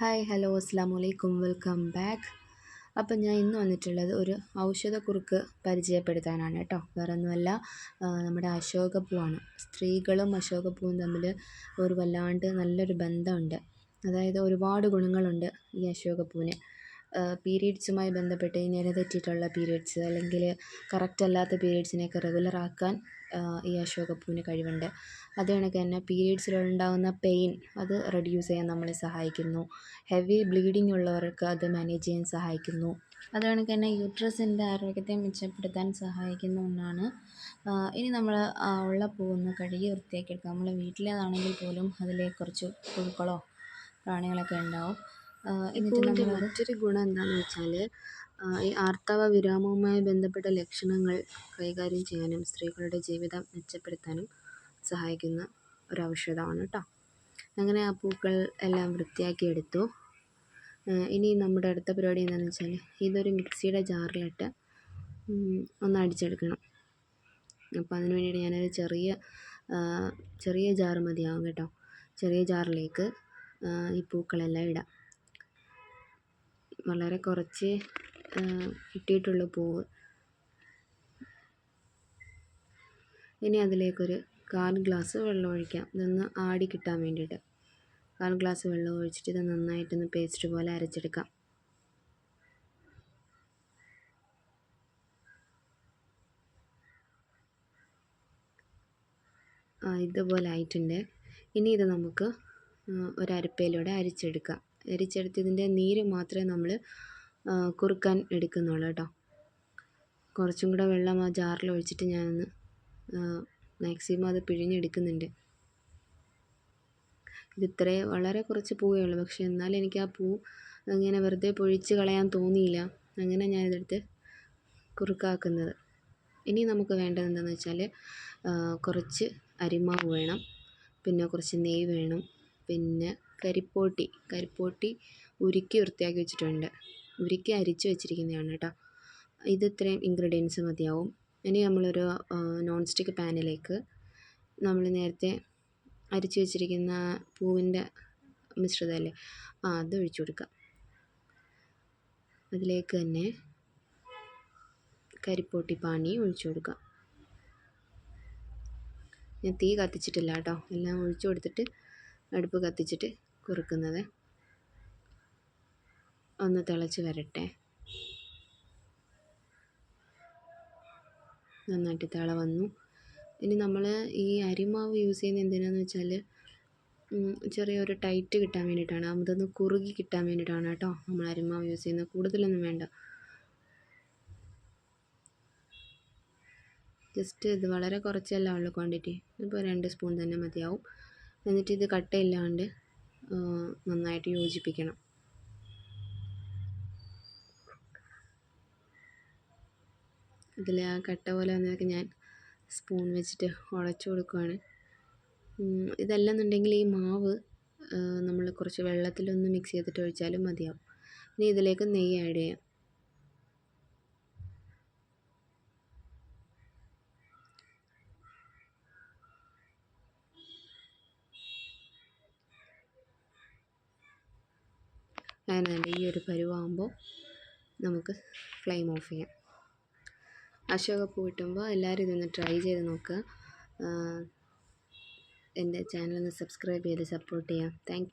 Hi hello അസ്സാം വലൈക്കും welcome back അപ്പം ഞാൻ ഇന്ന് വന്നിട്ടുള്ളത് ഒരു ഔഷധക്കുറുക്ക് പരിചയപ്പെടുത്താനാണ് കേട്ടോ. വേറെ ഒന്നുമല്ല നമ്മുടെ അശോകപ്പൂവാണ്. സ്ത്രീകളും അശോകപ്പൂവും തമ്മിൽ ഒരു വല്ലാണ്ട് നല്ലൊരു ബന്ധമുണ്ട്. അതായത് ഒരുപാട് ഗുണങ്ങളുണ്ട് ഈ അശോകപ്പൂവിന്. പീരീഡ്സുമായി ബന്ധപ്പെട്ട് ഈ നിര തെറ്റിയിട്ടുള്ള പീരീഡ്സ് അല്ലെങ്കിൽ കറക്റ്റ് അല്ലാത്ത പീരീഡ്സിനെയൊക്കെ റെഗുലർ ആക്കാൻ ഈ അശോകപ്പൂവിന് കഴിവുണ്ട്. അത് കണക്ക് തന്നെ പീരീഡ്സിലുണ്ടാകുന്ന പെയിൻ അത് റെഡ്യൂസ് ചെയ്യാൻ നമ്മളെ സഹായിക്കുന്നു. ഹെവി ബ്ലീഡിംഗ് ഉള്ളവർക്ക് അത് മാനേജ് ചെയ്യാൻ സഹായിക്കുന്നു. അത് കണക്ക് തന്നെ യൂട്രസിന്റെ ആരോഗ്യത്തെ മെച്ചപ്പെടുത്താൻ സഹായിക്കുന്ന ഒന്നാണ്. ഇനി നമ്മൾ ഉള്ള പൂവൊന്ന് കഴുകി വൃത്തിയാക്കി എടുക്കുക നമ്മൾ വീട്ടിലേതാണെങ്കിൽ പോലും അതിൽ കുറച്ച് പുഴുക്കളോ പ്രാണികളൊക്കെ ഉണ്ടാവും. നമ്മൾ മറ്റൊരു ഗുണം എന്താണെന്ന് വെച്ചാൽ ഈ ആർത്തവ വിരാമവുമായി ബന്ധപ്പെട്ട ലക്ഷണങ്ങൾ കൈകാര്യം ചെയ്യാനും സ്ത്രീകളുടെ ജീവിതം മെച്ചപ്പെടുത്താനും സഹായിക്കുന്ന ഒരു ഔഷധമാണ് കേട്ടോ അങ്ങനെ ആ പൂക്കൾ എല്ലാം വൃത്തിയാക്കി എടുത്തു. ഇനി നമ്മുടെ അടുത്ത പരിപാടി എന്താണെന്ന് വെച്ചാൽ ഇതൊരു മിക്സിയുടെ ജാറിലിട്ട് ഒന്ന് അടിച്ചെടുക്കണം. അപ്പോൾ അതിന് വേണ്ടിയിട്ട് ഞാനൊരു ചെറിയ ചെറിയ ജാറ് മതിയാവും കേട്ടോ. ചെറിയ ജാറിലേക്ക് ഈ പൂക്കളെല്ലാം ഇടാം. വളരെ കുറച്ച് കിട്ടിയിട്ടുള്ളൂ പൂവ്. ഇനി അതിലേക്കൊരു കാൽ ഗ്ലാസ് വെള്ളം ഒഴിക്കാം. ഇതൊന്ന് ആടി കിട്ടാൻ വേണ്ടിയിട്ട്. കാൽ ഗ്ലാസ് വെള്ളം ഒഴിച്ചിട്ട് ഇത് നന്നായിട്ടൊന്ന് പേസ്റ്റ് പോലെ അരച്ചെടുക്കാം. ഇതുപോലെ ആയിട്ടുണ്ട്. ഇനി ഇത് നമുക്ക് ഒരു അരപ്പയിലൂടെ അരിച്ചെടുത്തതിന്റെ നീര് മാത്രമേ നമ്മൾ കുറുക്കാൻ എടുക്കുന്നുള്ളൂ കേട്ടോ. കുറച്ചും കൂടെ വെള്ളം ആ ജാറിൽ ഒഴിച്ചിട്ട് ഞാനൊന്ന് മാക്സിമം അത് പിഴിഞ്ഞെടുക്കുന്നുണ്ട്. ഇത് ഇത്രയും വളരെ കുറച്ച് പൂവേ ഉള്ളൂ. പക്ഷേ എന്നാലും എനിക്ക് ആ പൂ അങ്ങനെ വെറുതെ പൊഴിച്ച് കളയാൻ തോന്നിയില്ല. അങ്ങനെ ഞാനിതെടുത്ത് കുറുക്കാക്കുന്നത്. ഇനി നമുക്ക് വേണ്ടത് എന്താണെന്ന് വെച്ചാൽ കുറച്ച് അരിമാവ് വേണം. പിന്നെ കുറച്ച് നെയ്യ് വേണം. പിന്നെ കരിപ്പോട്ടി. കരിപ്പോട്ടി ഉരുക്കി വൃത്തിയാക്കി വെച്ചിട്ടുണ്ട്. ഉരുക്കി അരിച്ച് വെച്ചിരിക്കുന്നതാണ് കേട്ടോ ഇത് ഇത്രയും ഇൻഗ്രീഡിയൻസ് മതിയാവും. ഇനി നമ്മളൊരു നോൺ സ്റ്റിക്ക് പാനിലേക്ക് നമ്മൾ നേരത്തെ അരിച്ച് വെച്ചിരിക്കുന്ന പൂവിന്റെ മിശ്രിതമല്ലേ ആ അത് ഒഴിച്ചു കൊടുക്കാം അതിലേക്ക് തന്നെ കരിപ്പോട്ടി പാനി ഒഴിച്ചു കൊടുക്കാം ഞാൻ തീ കത്തിച്ചിട്ടില്ല കേട്ടോ എല്ലാം ഒഴിച്ചു കൊടുത്തിട്ട് അടുപ്പ് കത്തിച്ചിട്ട് കുറുക്കുന്നത്. ഒന്ന് തിളച്ച് വരട്ടെ. നന്നായിട്ട് തിള വന്നു. ഇനി നമ്മൾ ഈ അരിമാവ് യൂസ് ചെയ്യുന്ന എന്തിനാന്ന് വെച്ചാൽ ചെറിയൊരു ടൈറ്റ് കിട്ടാൻ വേണ്ടിയിട്ടാണ്. അതൊന്ന് കുറുകി കിട്ടാൻ വേണ്ടിയിട്ടാണ് കേട്ടോ നമ്മൾ അരിമാവ് യൂസ് ചെയ്യുന്നത്. കൂടുതലൊന്നും വേണ്ട. ജസ്റ്റ് ഇത് വളരെ കുറച്ചല്ല ഉള്ളൂ ക്വാണ്ടിറ്റി ഇപ്പോൾ രണ്ട് സ്പൂൺ തന്നെ മതിയാവും. എന്നിട്ട് ഇത് കട്ടയില്ലാണ്ട് നന്നായിട്ട് യോജിപ്പിക്കണം. ഇതിൽ ആ കട്ട പോലെ വന്നതൊക്കെ ഞാൻ സ്പൂൺ വെച്ചിട്ട് ഉടച്ചു കൊടുക്കുവാണ്. ഇതല്ലെന്നുണ്ടെങ്കിൽ ഈ മാവ് നമ്മൾ കുറച്ച് വെള്ളത്തിലൊന്ന് മിക്സ് ചെയ്തിട്ട് ഒഴിച്ചാലും മതിയാവും. ഇനി ഇതിലേക്ക് നെയ്യ് ആഡ് ചെയ്യാം. അങ്ങനെ ഈ ഒരു പരുവാകുമ്പോൾ നമുക്ക് ഫ്ലെയിം ഓഫ് ചെയ്യാം. അശോകപ്പൂ കിട്ടുമ്പോൾ എല്ലാവരും ഇതൊന്ന് ട്രൈ ചെയ്ത് നോക്കുക. എന്റെ ചാനലൊന്ന് സബ്സ്ക്രൈബ് ചെയ്ത് സപ്പോർട്ട് ചെയ്യാം. താങ്ക്